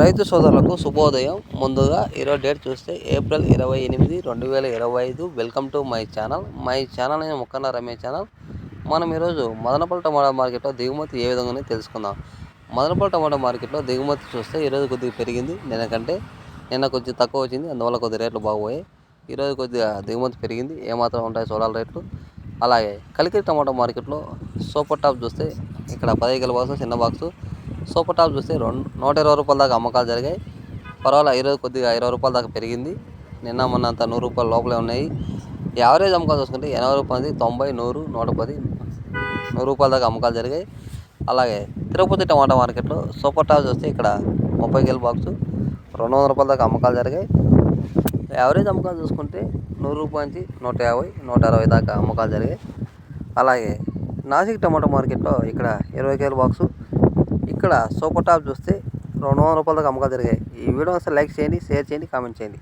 రైతు సోదరులకు శుభోదయం. ముందుగా ఈరోజు డేట్ చూస్తే ఏప్రిల్ ఇరవై ఎనిమిది రెండు వేల ఇరవై ఐదు. Welcome to my channel. My channel నేను ముక్కన్న రమేష్ ఛానల్. మనం ఈరోజు మదనపల్లి టమాటా మార్కెట్లో దిగుమతి ఏ విధంగా తెలుసుకుందాం. మదనపల్లి టమాటా మార్కెట్లో దిగుమతి చూస్తే ఈరోజు కొద్దిగా పెరిగింది. నిన్న కంటే నిన్న కొంచెం తక్కువ వచ్చింది. అందువల్ల కొద్ది రేట్లు బాగుపోయాయి. ఈరోజు కొద్దిగా దిగుమతి పెరిగింది. ఏమాత్రం ఉంటాయి చూడాలి రేట్లు. అలాగే కలికిరి టమాటా మార్కెట్లో సూపర్ టాప్ చూస్తే ఇక్కడ పదహైదు కిలో బాక్స్ చిన్న బాక్సు. సూపర్ టాప్ చూస్తే రెండు నూట ఇరవై రూపాయల దాకా అమ్మకాలు జరిగాయి. పర్వాలేదు ఈరోజు కొద్దిగా ఇరవై రూపాయల దాకా పెరిగింది. నిన్న మొన్న అంత నూరు రూపాయల లోపలే ఉన్నాయి. యావరేజ్ అమ్మకాలు చూసుకుంటే ఎనభై రూపాయలది తొంభై నూరు నూట పది నూరు రూపాయల దాకా అమ్మకాలు జరిగాయి. అలాగే తిరుపతి టమాటా మార్కెట్లో సూపర్ టాప్ చూస్తే ఇక్కడ ముప్పై కిలో బాక్సు రెండు వందల రూపాయల దాకా అమ్మకాలు జరిగాయి. యావరేజ్ అమ్మకాలు చూసుకుంటే నూరు రూపాయల నుంచి నూట యాభై నూట అరవై దాకా అమ్మకాలు జరిగాయి. అలాగే నాసిక్ టమాటో మార్కెట్లో ఇక్కడ ఇరవై కేల బాక్సు ఇక్కడ సూపర్ టాప్ చూస్తే రెండు వందల రూపాయలకు అమ్మకాలు జరిగాయి. ఈ వీడియో అసలు లైక్ చేయండి షేర్ చేయండి కామెంట్ చేయండి.